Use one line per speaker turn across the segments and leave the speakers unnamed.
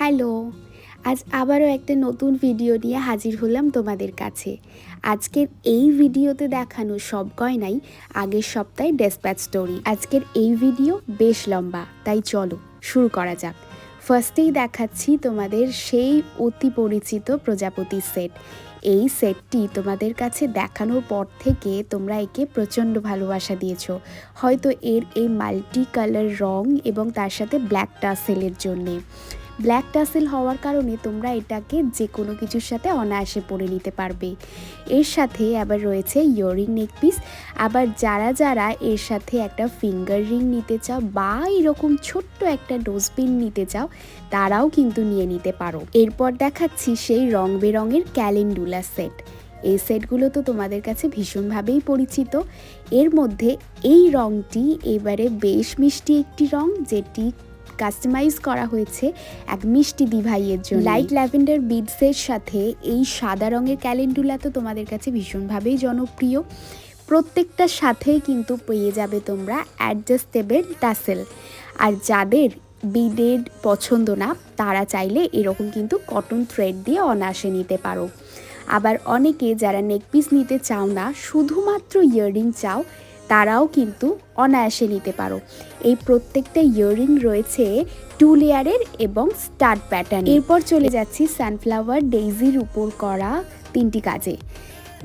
Hello, আজ আবারও একটা নতুন ভিডিও নিয়ে হাজির হলাম তোমাদের কাছে। আজকের এই ভিডিওতে দেখানো সব গয়নাই আগের সপ্তাহে ডেসপ্যাচ স্টোরি আজকের এই ভিডিও বেশ লম্বা, তাই চলো শুরু করা যাক। ফার্স্টেই দেখাচ্ছি তোমাদের সেই অতি পরিচিত প্রজাপতি সেট এই সেটটি তোমাদের কাছে দেখানোর পর থেকে তোমরা একে প্রচণ্ড ভালোবাসা দিয়েছ। হয়তো এর এই মাল্টি কালার রং এবং তার সাথে ব্ল্যাক টাসেলের জন্যে। ব্ল্যাক টাসেল হওয়ার কারণে তোমরা এটাকে যে কোনো কিছুর সাথে অনায়াসে পরে নিতে পারবে। এর সাথে আবার রয়েছে ইয়ারিং নেক পিস। আবার যারা যারা এর সাথে একটা ফিঙ্গার রিং নিতে চাও বা এরকম ছোট্ট একটা ডোজবিন নিতে চাও, তারাও কিন্তু নিয়ে নিতে পারো। এরপর দেখাচ্ছি সেই রং বেরঙের ক্যালেন্ডুলা সেট। এই সেটগুলো তো তোমাদের কাছে ভীষণভাবেই পরিচিত। এর মধ্যে এই রংটি এবারে বেশ মিষ্টি একটি রং, যেটি কাস্টমাইজ করা হয়েছে এক মিষ্টি দিভাইয়ের জন্য। লাইট ল্যাভেন্ডার বিডসের সাথে এই সাদা রঙের ক্যালেন্ডুলা তো তোমাদের কাছে ভীষণভাবেই জনপ্রিয়। প্রত্যেকটার সাথেই কিন্তু পেয়ে যাবে তোমরা অ্যাডজাস্টেবল টাসেল। আর যাদের বিডেড পছন্দ না, তারা চাইলে এরকম কিন্তু কটন থ্রেড দিয়ে অনায়াসে নিতে পারো। আবার অনেকে যারা নেকপিস নিতে চাও না, শুধুমাত্র ইয়াররিং চাও তারাও কিন্তু অনায়াসে নিতে পারো। এই প্রত্যেকটা ইয়ারিং রয়েছে টু লেয়ারের এবং স্টার প্যাটার্ন। এরপর চলে যাচ্ছি সানফ্লাওয়ার ডেইজির উপর করা তিনটি কাজে।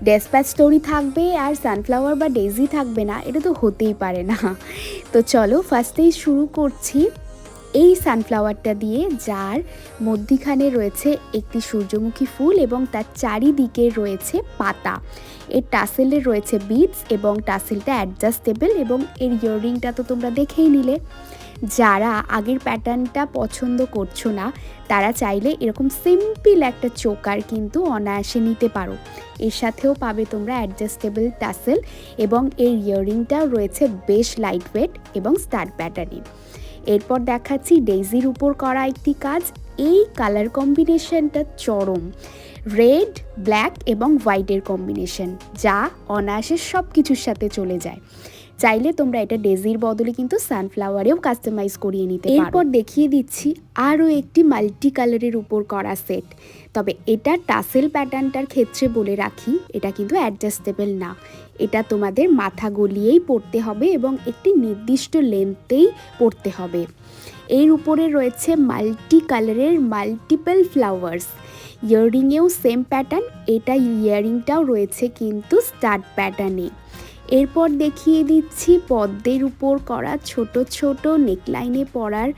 ডেসপ্যাচ স্টোরি থাকবে আর সানফ্লাওয়ার বা ডেইজি থাকবে না, এটা তো হতেই পারে না। তো চলো ফার্স্টেই শুরু করছি। এই সানফ্লাওয়ারটা দিয়ে যার মধ্যিখানে রয়েছে একটি সূর্যমুখী ফুল এবং তার চারিদিকে রয়েছে পাতা। এর টাসেলে রয়েছে বিটস এবং টাসেলটা অ্যাডজাস্টেবল এবং এর ইয়াররিংটা তো তোমরা দেখেই নিলে। যারা আগের প্যাটার্নটা পছন্দ করছ না, তারা চাইলে এরকম সিম্পল একটা চোকার কিন্তু অনায়াসে নিতে পারো। এর সাথেও পাবে তোমরা অ্যাডজাস্টেবল টাসেল এবং এর ইয়াররিংটাও রয়েছে বেশ লাইট ওয়েট এবং স্টার প্যাটার্নে এরপর দেখাচ্ছি ডেইজির উপর করা একটি কাজ, এই কালার কম্বিনেশনটা চরম। রেড, ব্ল্যাক এবং হোয়াইটের কম্বিনেশন, যা অনায়াসের সব কিছুর সাথে চলে যায়। চাইলে তোমরা এটা ডেজির বদলে কিন্তু সানফ্লাওয়ারেও কাস্টমাইজ করিয়ে নিতে পারো। এরপর দেখিয়ে দিচ্ছি আরও একটি মাল্টি কালারের উপর করা সেট। তবে এটা টাসেল প্যাটার্নটার ক্ষেত্রে বলে রাখি, এটা কিন্তু অ্যাডজাস্টেবল না। এটা তোমাদের মাথা গলিয়েই পড়তে হবে এবং একটি নির্দিষ্ট লেন্থেই পড়তে হবে। এর উপরে রয়েছে মাল্টি কালারের মাল্টিপল ফ্লাওয়ার্স। ইয়াররিংয়েও সেম প্যাটার্ন, এটা ইয়াররিংটাও রয়েছে কিন্তু স্টার্ট প্যাটার্নে। এরপর দেখিয়ে দিচ্ছি পদ্মের উপর করা ছোট ছোট নেকলাইনে পরার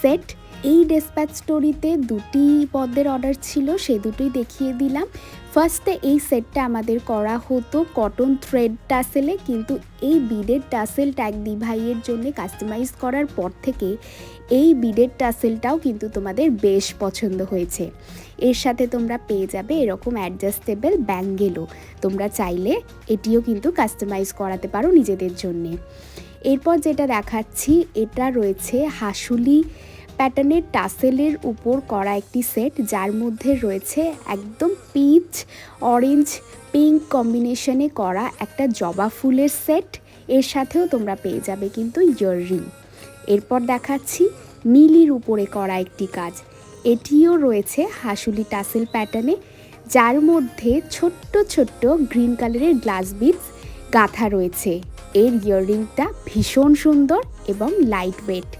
সেট। এই ডেসপ্যাচ স্টোরিতে দুটি পদ্মের অর্ডার ছিল, সে দুটোই দেখিয়ে দিলাম। ফার্স্টে এই সেটটা আমাদের করা হতো কটন থ্রেড টাসেলে কিন্তু এই বিডের টাসেল ট্যাগ দি ভাইয়ের জন্য কাস্টমাইজ করার পর থেকে এই বিডের টাসেলটাও কিন্তু তোমাদের বেশ পছন্দ হয়েছে। এর সাথে তোমরা পেয়ে যাবে এরকম অ্যাডজাস্টেবল ব্যাঙ্গেলও তোমরা চাইলে এটিও কিন্তু কাস্টমাইজ করাতে পারো নিজেদের জন্যে। এরপর যেটা দেখাচ্ছি, এটা রয়েছে হাসুলি প্যাটার্নের টাসেলের উপর করা একটি সেট, যার মধ্যে রয়েছে একদম পিচ, অরেঞ্জ, পিঙ্ক কম্বিনেশনে করা একটা জবা ফুলের সেট। এর সাথেও তোমরা পেয়ে যাবে কিন্তু ইয়াররিং এরপর দেখাচ্ছি নীলির উপরে করা একটি কাজ। এটিও রয়েছে হাসুলি টাসেল প্যাটার্নে, যার মধ্যে ছোট্ট ছোট্ট গ্রিন কালারের গ্লাস বিটস গাঁথা রয়েছে। এর ইয়াররিংটা ভীষণ সুন্দর এবং লাইট ওয়েট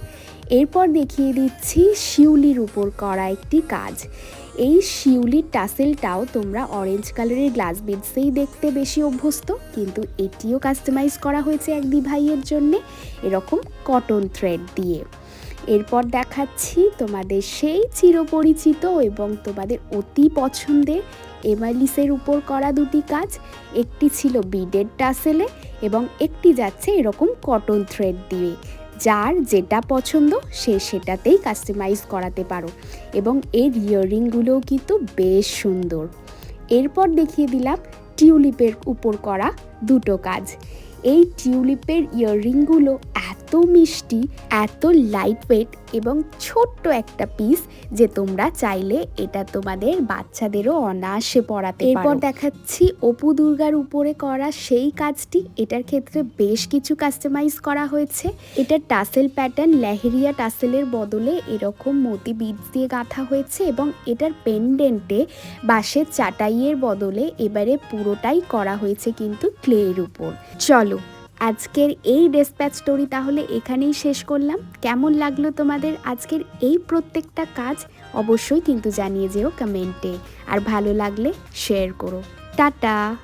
এরপর দেখিয়ে দিচ্ছি শিউলির উপর করা একটি কাজ। এই শিউলির টাসেলটাও তোমরা অরেঞ্জ কালারের গ্লাস বিডসেই দেখতে বেশি অভ্যস্ত, কিন্তু এটিও কাস্টমাইজ করা হয়েছে এক ভাইয়ের জন্যে, এরকম কটন থ্রেড দিয়ে। এরপর দেখাচ্ছি তোমাদের সেই চিরপরিচিত এবং তোমাদের অতি পছন্দের এমালিসের উপর করা দুটি কাজ। একটি ছিল বিডের টাসেলে এবং একটি যাচ্ছে এরকম কটন থ্রেড দিয়ে। যার যেটা পছন্দ, সে সেটাতেই কাস্টমাইজ করাতে পারো। এবং এর ইয়াররিংগুলোও কিন্তু বেশ সুন্দর। এরপর দেখিয়ে দিলাম টিউলিপের উপর করা দুটো কাজ। এই টিউলিপের ইয়াররিংগুলো এত এত মিষ্টি, এত লাইট ওয়েট এবং ছোট্ট একটা পিস যে তোমরা চাইলে এটা তোমাদের বাচ্চাদেরও অনায়াসে পড়াতে এরপর দেখাচ্ছি অপু দুর্গার উপরে করা সেই কাজটি। এটার ক্ষেত্রে বেশ কিছু কাস্টমাইজ করা হয়েছে। এটা টাসেল প্যাটার্ন লেহেরিয়া টাসেলের বদলে এরকম মতি বিট দিয়ে গাঁথা হয়েছে এবং এটার পেন্ডেন্টে বাঁশের চাটাইয়ের বদলে এবারে পুরোটাই করা হয়েছে কিন্তু ক্লের উপর। চলো আজকের এই ডেসপ্যাচ স্টোরি তাহলে এখানেই শেষ করলাম। কেমন লাগল তোমাদের আজকের এই প্রত্যেকটা কাজ? অবশ্যই কিন্তু জানিয়ে যেও কমেন্টে। আর ভালো লাগলে শেয়ার করো। টাটা!